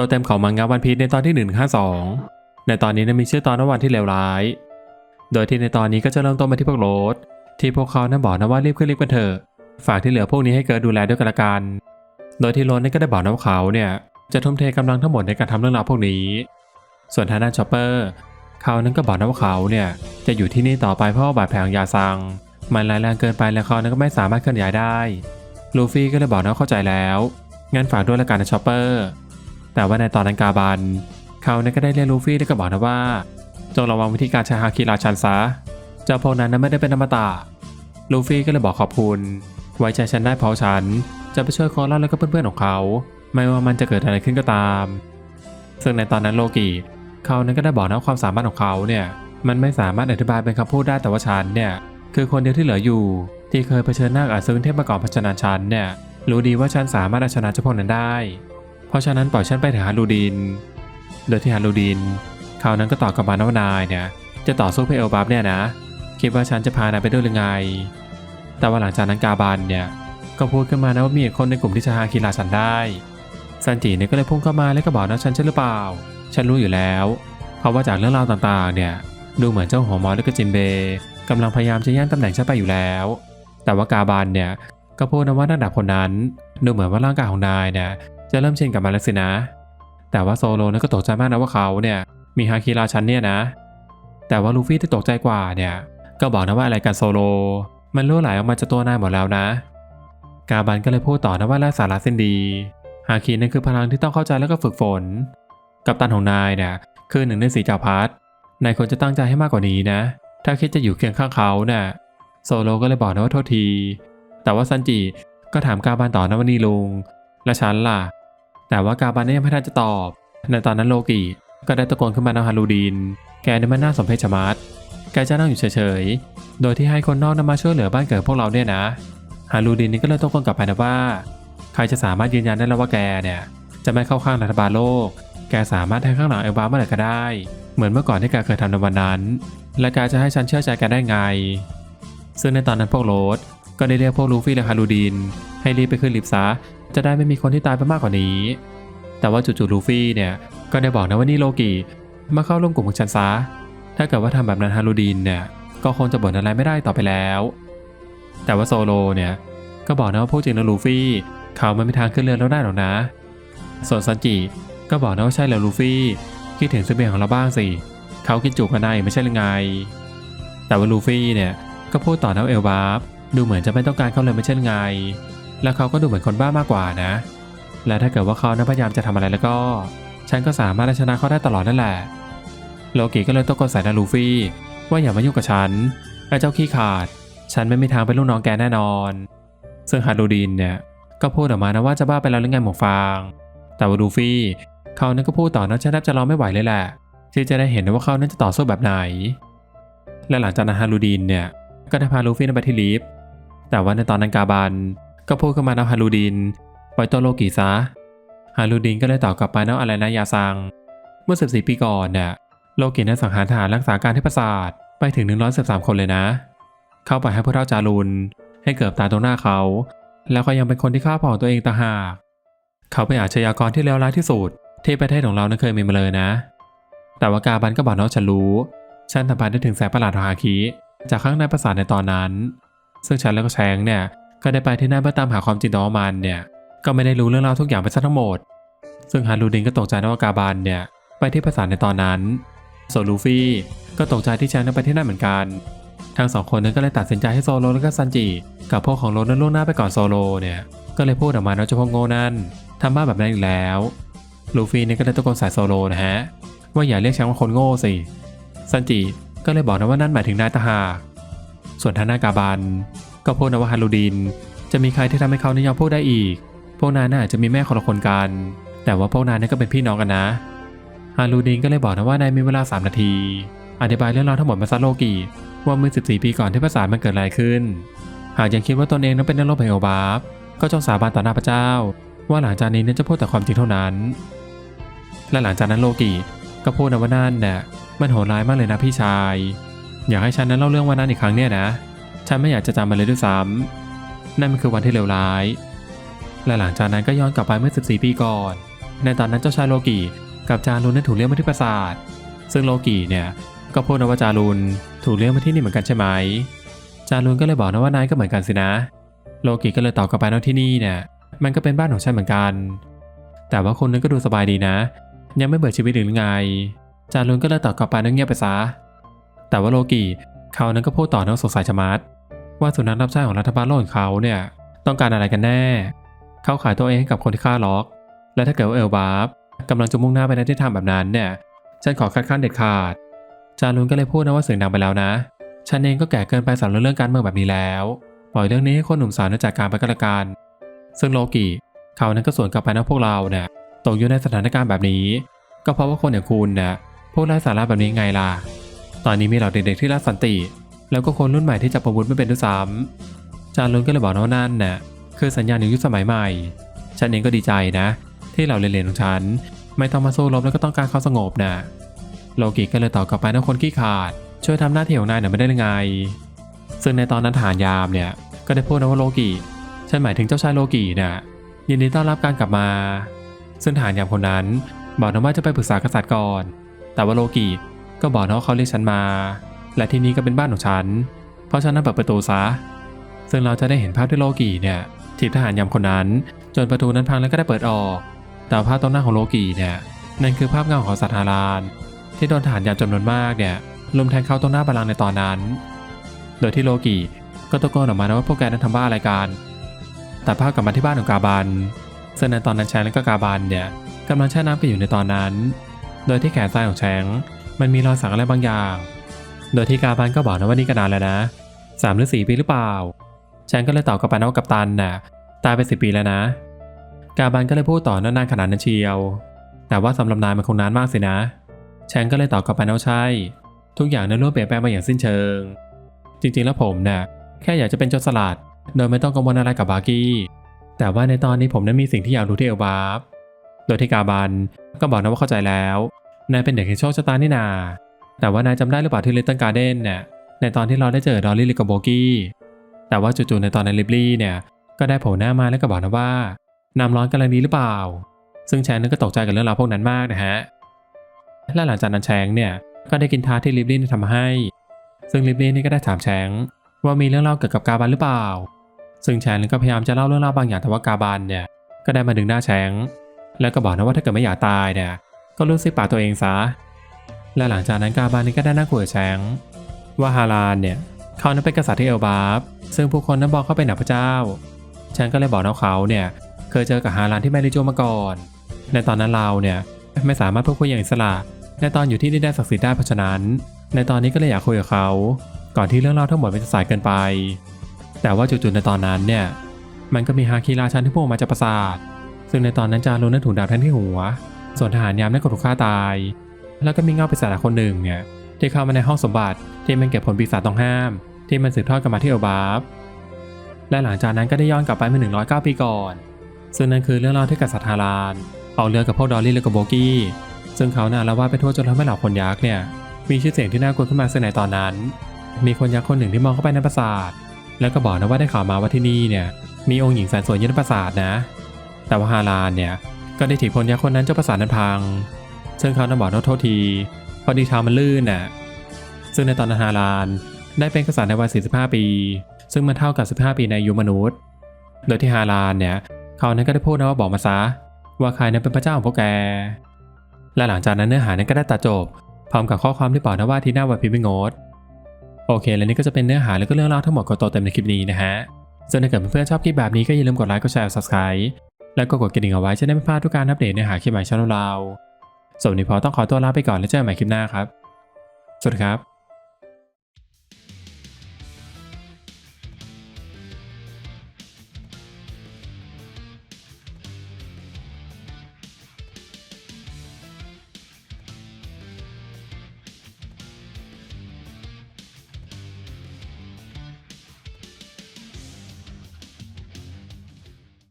ตัวเต็มของมังงะวันพีชในตอนที่ 152 ในตอนนี้นะมีชื่อตอนว่าวันที่เลวร้าย โดยที่ในตอนนี้ก็จะเริ่มต้นมาที่พวกโรสที่พวกเขานั้นบอกนะว่ารีบขึ้นลิฟต์กันเถอะ ฝากที่เหลือพวกนี้ให้เกิดดูแลด้วยกันละกัน โดยที่โรสนั้นก็ได้บอกนะว่าเขาเนี่ยจะทุ่มเทกำลังทั้งหมดในการทำเรื่องราวพวกนี้ ส่วนทางด้านชอปเปอร์เขานั้นก็บอกนะว่าเขาเนี่ยจะอยู่ที่นี่ต่อไปเพราะว่าบาดแผลของยาซัง มันร้ายแรงเกินไปและเขานั้นก็ไม่สามารถเคลื่อนย้ายได้ ลูฟี่ก็เลยบอกนะว่าเข้าใจแล้ว งั้นฝากด้วยละกันนะชอปเปอร์ แต่ว่าในตอนนั้นกาบันเขาเนั้นก็ได้เรียกลูฟี่แล้วก็บอกนะว่า จงระวังวิธีการใช้ฮาคิราชันซะ เจ้าพวกนั้นนั้นไม่ได้เป็นอมตะลูฟี่ก็เลยบอกขอบคุณ ไว้ใจฉันได้เพราะฉัน จะไปช่วยโคลอนแล้วก็เพื่อนๆของเขา ไม่ว่ามันจะเกิดอะไรขึ้นก็ตาม ซึ่งในตอนนั้นโลกิเขานั้นก็ได้บอกนะว่าความสามารถของเขาเนี่ยมันไม่สามารถอธิบายเป็นคำพูดได้แต่ว่าฉันเนี่ยคือคนเดียวที่เหลืออยู่ ที่เคยเผชิญหน้ากับอาซึงเทพมาก่อนเพราะฉะนั้นฉันเนี่ยรู้ดีว่าฉันสามารถเอาชนะเจ้าพวกนั้นได้ เพราะฉะนั้นปล่อยฉันไปถึงฮารูดิน โดยที่ฮารูดินเขานั้นก็ตอบกลับมานว่านายเนี่ยจะต่อสู้เพื่อเอลบับเนี่ยนะคิดว่าฉันจะพานายไปด้วยหรือไง แต่ว่าหลังจากนั้นกาบันเนี่ยก็พูดขึ้นมานะว่ามีอีกคนในกลุ่มที่จะหาคีราฉันได้ซันจิเนี่ยก็เลยพุ่งเข้ามาแล้วก็บอกนะฉันใช่หรือเปล่า ฉันรู้อยู่แล้ว เพราะว่าจากเรื่องราวต่างๆ เนี่ยดูเหมือนเจ้าหัวมอสและก็จินเบย์กำลังพยายามจะแย่งตำแหน่งฉันไปอยู่แล้ว แต่ว่ากาบันเนี่ยก็พูดนะว่าระดับคนนั้นดูเหมือนว่าร่างกายของนายเนี่ย จะเริ่มชินกับมันแล้วสินะ แต่ว่าโซโลนั้นก็ตกใจมากนะว่าเขาเนี่ยมีฮาคิราชันเนี่ยนะ แต่ว่าลูฟี่ที่ตกใจกว่าเนี่ยก็บอกนะว่าอะไรกันโซโล มันรั่วไหลออกมาจากตัวนายหมดแล้วนะ กาบันก็เลยพูดต่อนะว่าไร้สาระสิ้นดี ฮาคินั่นคือพลังที่ต้องเข้าใจแล้วก็ฝึกฝน กับตันของนายเนี่ยคือหนึ่งในสีจักรพรรดินายควรจะตั้งใจให้มากกว่านี้นะ ถ้าคิดจะอยู่เคียงข้างเขาเนี่ยโซโลก็เลยบอกนะว่าโทษที แต่ว่าซันจิก็ถามกาบันต่อนะว่านี่ลุง และฉันล่ะ แต่ว่ากาบันเนี่ยยังไม่ทันจะตอบ ในตอนนั้นโลกิก็ได้ตะโกนขึ้นมานะฮารูดิน แกนี่มันน่าสมเพชชะมัดแกจะนั่งอยู่เฉยๆ โดยที่ให้คนนอกนำมาช่วยเหลือบ้านเกิดพวกเราเนี่ยนะ ฮารูดินนี่ก็เลยตะโกนกลับไปนะว่า ใครจะสามารถยืนยันได้แล้วว่าแกเนี่ยจะไม่เข้าข้างรัฐบาลโลก แกสามารถแทงข้างหลังเอลบาเมื่อไหร่ก็ได้ เหมือนเมื่อก่อนที่แกเคยทำในวันนั้น และแกจะให้ฉันเชื่อใจแกได้ไง ซึ่งในตอนนั้นพวกโรส ก็ได้เรียกพวกลูฟี่และฮารูดินให้รีบไปขึ้นลิฟต์ซะจะได้ไม่มีคนที่ตายไปมากกว่านี้ แต่ว่าจู่ๆลูฟี่เนี่ยก็ได้บอกนะว่านี่โลกิมาเข้าร่วมกลุ่มของฉันซะถ้าเกิดว่าทำแบบนั้นฮารูดินเนี่ยก็คงจะบ่นอะไรไม่ได้ต่อไปแล้ว แต่ว่าโซโลเนี่ยก็บอกนะว่าพวกจริงแล้วลูฟี่เขาไม่มีทางขึ้นเรือแล้วได้หรอกนะ ส่วนซันจิก็บอกนะว่าใช่แล้วลูฟี่คิดถึงเสบียงของเราบ้างสิเขากินจุกันในไม่ใช่หรือไง แต่ว่าลูฟี่เนี่ยก็พูดต่อนะว่าเอลบาฟ ดูเหมือนจะไม่ต้องการเขาเลยไม่ใช่หรือไง แล้วเขาก็ดูเหมือนคนบ้ามากกว่านะ และถ้าเกิดว่าเขานั้นพยายามจะทำอะไรแล้วก็ ฉันก็สามารถชนะเขาได้ตลอดนั่นแหละ โลกิก็เลยตะโกนใส่นาลูฟี่ ว่าอย่ามายุ่งกับฉันไอ้เจ้าขี้ขาด ฉันไม่มีทางเป็นลูกน้องแกแน่นอน ซึ่งฮารูดินเนี่ยก็พูดออกมานะว่าจะบ้าไปแล้วหรือไงหมวกฟาง แต่ว่าลูฟี่ เขานั้นก็พูดต่อนะฉันแทบจะรอไม่ไหวเลยแหละ ที่จะได้เห็นว่าเขานั้นจะต่อสู้แบบไหน และหลังจากนั้นฮารูดินเนี่ยก็ได้พาลูฟี่นั้นไปที่ลิฟต์ แต่ว่าในตอนนั้นกาบันก็พูดขึ้นมานะฮารูดินปล่อยตัวโลกิซะฮารูดินก็เลยตอบกลับไปนะอะไรนะยาซัง เมื่อ 14 ปีก่อนเนี่ยโลกินั้นสังหารทหารรักษาการที่ปราสาทไปถึง 113 คนเลยนะ เข้าไปให้พวกเท่าจารุนให้เกิดตาตรงหน้าเขา แล้วก็ยังเป็นคนที่ฆ่าพ่องตัวเองต่างหาก เขาเป็นอาชญากรที่เลวร้ายที่สุดที่ประเทศของเรานั้นเคยมีมาเลยนะ แต่ว่ากาบันก็บอกน้องฉันรู้ ฉันสัมผัสได้ถึงแสงประหลาดของฮาคิ จากข้างในปราสาทในตอนนั้น ซึ่งฉันแล้วก็แชงเนี่ยก็ได้ไปที่นั่นเพื่อตามหาความจริงของมันเนี่ยก็ไม่ได้รู้เรื่องราวทุกอย่างไปซะทั้งหมด ซึ่งฮารูดินก็ตกใจนว่ากาบันเนี่ยไปที่ปราสาทในตอนนั้นส่วนลูฟี่ก็ตกใจที่แชงนั้นไปที่นั่นเหมือนกันทั้งสองคนนั้นก็เลยตัดสินใจให้โซโลและก็ซันจิกับพวกของโรนั้นล่วงหน้าไปก่อนโซโลเนี่ยก็เลยพูดออกมาว่าเจ้าพวกโง่นั่นทำบ้าแบบนั้นอีกแล้วลูฟี่เนี่ยก็เลยตะโกนใส่โซโลนะฮะว่าอย่าเรียกแชงว่าคนโง่สิซันจิก็เลยบอกนะว่านั่นหมายถึงนายตาหา ส่วนทานากาบันก็พูดนะว่าฮารูดิน จะมีใครที่ทำให้เขานิยอมพูดได้อีก พวกนายน่าจะมีแม่คนละคนกัน แต่ว่าพวกนายนี่ก็เป็นพี่น้องกันนะฮารูดินก็เลยบอกนะว่านายมีเวลา 3 นาที อธิบายเรื่องราวทั้งหมดมาซะโลกิว่าเมื่อ 14 ปีก่อนที่ประสามันเกิดอะไรขึ้น หากยังคิดว่าตนเองนั้นเป็นนักรบแห่งโอบาฟก็จงสาบานต่อหน้าพระเจ้า ว่าหลังจากนี้นั้นจะพูดแต่ความจริงเท่านั้น และหลังจากนั้นโลกิก็พูดนะว่านั่นเนี่ยมันโหดร้ายมากเลยนะพี่ชาย อยากให้ฉันนั้นเล่าเรื่องวันนั้นอีกครั้งเนี่ยนะ ฉันไม่อยากจะจำมันเลยด้วยซ้ำนั่นมันคือวันที่เลวร้าย และหลังจากนั้นก็ย้อนกลับไปเมื่อ 14 ปีก่อน ในตอนนั้นเจ้าชายโลกิกับจารุนนั้นถูกเรียกมาที่ปราสาท ซึ่งโลกิเนี่ยก็พูดนะว่าจารุนถูกเรียกมาที่นี่เหมือนกันใช่ไหม จารุนก็เลยบอกนะว่านายก็เหมือนกันสินะ โลกิก็เลยตอบกลับไปว่าที่นี่เนี่ยมันก็เป็นบ้านของฉันเหมือนกัน แต่ว่าคนนั้นก็ดูสบายดีนะ ยังไม่เบื่อชีวิตหรือไง จารุนก็เลยตอบกลับไปนั่งเงียบไปซะ แต่ว่าโลกิเขานั้นก็พูดต่อนะว่าสงสัยชะมัดว่าสุนัขรับใช้ของรัฐบาลโลกของเขาเนี่ยต้องการอะไรกันแน่ เขาขายตัวเองให้กับคนที่ฆ่าล็อก และถ้าเกิดว่าเอลบาร์ฟกำลังจะมุ่งหน้าไปในทิศทางแบบนั้นเนี่ย ฉันขอคัดค้านเด็ดขาด จารุนก็เลยพูดนะว่าเสียงดังไปแล้วนะ ฉันเองก็แก่เกินไปสำหรับเรื่องการเมืองแบบนี้แล้ว ปล่อยเรื่องนี้ให้คนหนุ่มสาวนั้นจัดการไปก็แล้วกัน ซึ่งโลกิเขานั้นก็สวนกลับไปนะพวกเราเนี่ยตกอยู่ในสถานการณ์แบบนี้ ก็เพราะว่าคนอย่างคุณเนี่ยพูดไร้สาระแบบนี้ไงล่ะ ตอนนี้มีเหล่าเด็กๆที่รักสันติ แล้วก็คนรุ่นใหม่ที่จับประวุธไม่เป็นด้วยซ้ำจารุนก็เลยบอกนะว่านั่นน่ะคือสัญญาณในยุคสมัยใหม่ ฉันเองก็ดีใจนะ ที่เหล่าเรียนๆของฉัน ไม่ต้องมาสู้รบแล้วก็ต้องการความสงบนะโลกิก็เลยตอบกลับไปนะคนขี้ขาด ช่วยทำหน้าที่ของนายหน่อยไม่ได้หรือไง ซึ่งในตอนนั้นทหารยามเนี่ยก็ได้พูดนะว่าโลกิฉันหมายถึงเจ้าชายโลกิน่ะยินดีต้อนรับการกลับมา ซึ่งทหารยามคนนั้นบอกนะว่าจะไปปรึกษากษัตริย์ก่อน แต่ว่าโลกิ ก็บอกนะว่าเขาเรียกฉันมา และที่นี่ก็เป็นบ้านของฉัน เพราะฉะนั้นเปิดประตูซะ ซึ่งเราจะได้เห็นภาพที่โลกิเนี่ยถีบทหารยามคนนั้น จนประตูนั้นพังแล้วก็ได้เปิดออก แต่ภาพตรงหน้าของโลกิเนี่ยนั่นคือภาพเงาของสัตว์ฮารานที่โดนทหารยามจำนวนมากเนี่ยลุมแทงเข้าตรงหน้าบัลลังในตอนนั้น โดยที่โลกิก็ตะโกนออกมานะว่าพวกแกนั้นทำบ้าอะไรกันแต่ภาพกลับมาที่บ้านของกาบันซึ่งในตอนนั้นแชงและก็กาบันเนี่ยกำลังแช่น้ำกันอยู่ในตอนนั้น โดยที่แขนซ้ายของแชง มันมีรอยสักอะไรบางอย่าง โดยที่กาบันก็บอกนะว่านี่ก็นานแล้วนะสามหรือสี่ปีหรือเปล่าแชงก็เลยตอบกับไปนว่ากัปตันน่ะ ตายไปสิปีแล้วนะ กาบันก็เลยพูดต่อนานๆขนาดนั้นเชียว แต่ว่าสำหรับนายมันคงนานมากสินะแชงก็เลยตอบกับไปนว่าใช่ ทุกอย่างนั้นล้วนเปลี่ยนแปลงมาอย่างสิ้นเชิง จริงๆแล้วผมนี่ยแค่อยากจะเป็นโจรสลัด โดยไม่ต้องกังวลอะไรกับบาร์กี้ แต่ว่าในตอนนี้ผมนั้นมีสิ่งที่อยากรู้ที่เอลบาร์ฟโดยที่กาบันก็บอกนะว่าเข้าใจแล้ว นายเป็นเด็กแห่งโชคชะตานี่นา แต่ว่านายจำได้หรือเปล่าที่ลิตเติ้ลการ์เด้นเนี่ย ในตอนที่เราได้เจอดอลลี่ลิกกับโบกี้ แต่ว่าจู่ๆในตอนนั้นลิบลี่เนี่ย ก็ได้โผล่หน้ามาแล้วก็บอกนะว่าน้ำร้อนกำลังดีหรือเปล่า ซึ่งแชงนั้นก็ตกใจกับเรื่องราวพวกนั้นมากนะฮะ และหลังจากนั้นแชงเนี่ยก็ได้กินทาที่ลิบลี่ทำให้ ซึ่งลิบลี่นี่ก็ได้ถามแชงว่ามีเรื่องเล่าเกี่ยวกับกาบันหรือเปล่า ซึ่งแชงก็พยายามจะเล่าเรื่องราวบางอย่างแต่ว่ากาบันเนี่ยก็ได้มาดึงหน้าแชงแล้วก็บอกนะว่าถ้าเกิดไม่อยากตายเนี่ย ก็รู้สิปากตัวเองซะ และหลังจากนั้นกาบันนี่ก็ได้นั่งคุยกับแชงว่าฮารานเนี่ยเขานั้นเป็นกษัตริย์ที่เอลบาฟซึ่งผู้คนนั้นบอกเขาเป็นหนักพระเจ้าแชงก็เลยบอกนะว่าเขาเนี่ยเคยเจอกับฮารานที่แมริโจมาก่อน ในตอนนั้นเราเนี่ยไม่สามารถพูดคุยอย่างอิสระ ในตอนอยู่ที่ดินแดนศักดิ์สิทธิ์ได้เพราะฉะนั้น ในตอนนี้ก็เลยอยากคุยกับเขา ก่อนที่เรื่องราวทั้งหมดมันจะสายเกินไป แต่ว่าจู่ๆในตอนนั้นเนี่ยมันก็มีฮาคิราชันที่พุ่งออกมาจากปราสาท ซึ่งในตอนนั้นจารุนนั้นถูกดาบแทงที่หัว ส่วนทหารยามนั้นก็ถูกฆ่าตาย แล้วก็มีเงาปีศาจคนหนึ่งเนี่ยที่เข้ามาในห้องสมบัติที่มันเก็บผลปีศาจต้องห้าม ที่มันสืบทอดกันมาที่เอลบาฟและหลังจากนั้นก็ได้ย้อนกลับไปเมื่อ109 ปีก่อน ซึ่งนั่นคือเรื่องเล่าที่กษัตริย์ฮารานออกเรือกับพวกดอลลี่และก็โบกี้ซึ่งเขาน่ะละว่าไปทั่วจนทำให้เหล่าคนยักษ์เนี่ยมีชื่อเสียงที่น่ากลัวขึ้นมาซึ่งในตอนนั้น มีคนยักษ์คนหนึ่งที่มองเข้าไปในปราสาท แล้วก็บอกนะว่าได้ข่าวมาว่าที่นี่เนี่ยมีองค์หญิงแสนสวยยู่ในปราสาทนะ แต่ว่าฮารานเนี่ย ก็ได้ถีบคนยักษ์คนนั้นเจ้าปราสาทนั้นพัง ซึ่งเขาน่ะบอกว่าโทษทีพอดีเท้ามันลื่นน่ะ ซึ่งในตอนนั้นฮารานได้เป็นกษัตริย์ในวัย 45 ปี ซึ่งมันเท่ากับ 15 ปีในยุมนุษย์ โดยที่ฮารานเนี่ย เขานั้นก็ได้พูดนะว่าบอกมาซะ ว่าใครนั้นเป็นพระเจ้าของพวกแก และหลังจากนั้นเนื้อหานั้นก็ได้ตัดจบ พร้อมกับข้อความที่บอกนะว่าที่หน้าวันพิมพ์งดโอเค และนี่ก็จะเป็นเนื้อหาแล้วก็เรื่องราวทั้งหมดของตัวเต็มในคลิปนี้นะฮะส่วนถ้าเกิดเพื่อนๆชอบคลิปแบบนี้ก็อย่าลืมกดไลค์ กดแชร์ subscribe แล้วก็กดกระดิ่งเอาไว้จะได้ไม่พลาดทุกการอัปเดตเนื้อหาคลิปใหม่ช่องเราส่วนวันนี้พอต้องขอตัวลาไปก่อนแล้วเจอกันใหม่คลิปหน้าครับ สวัสดีครับ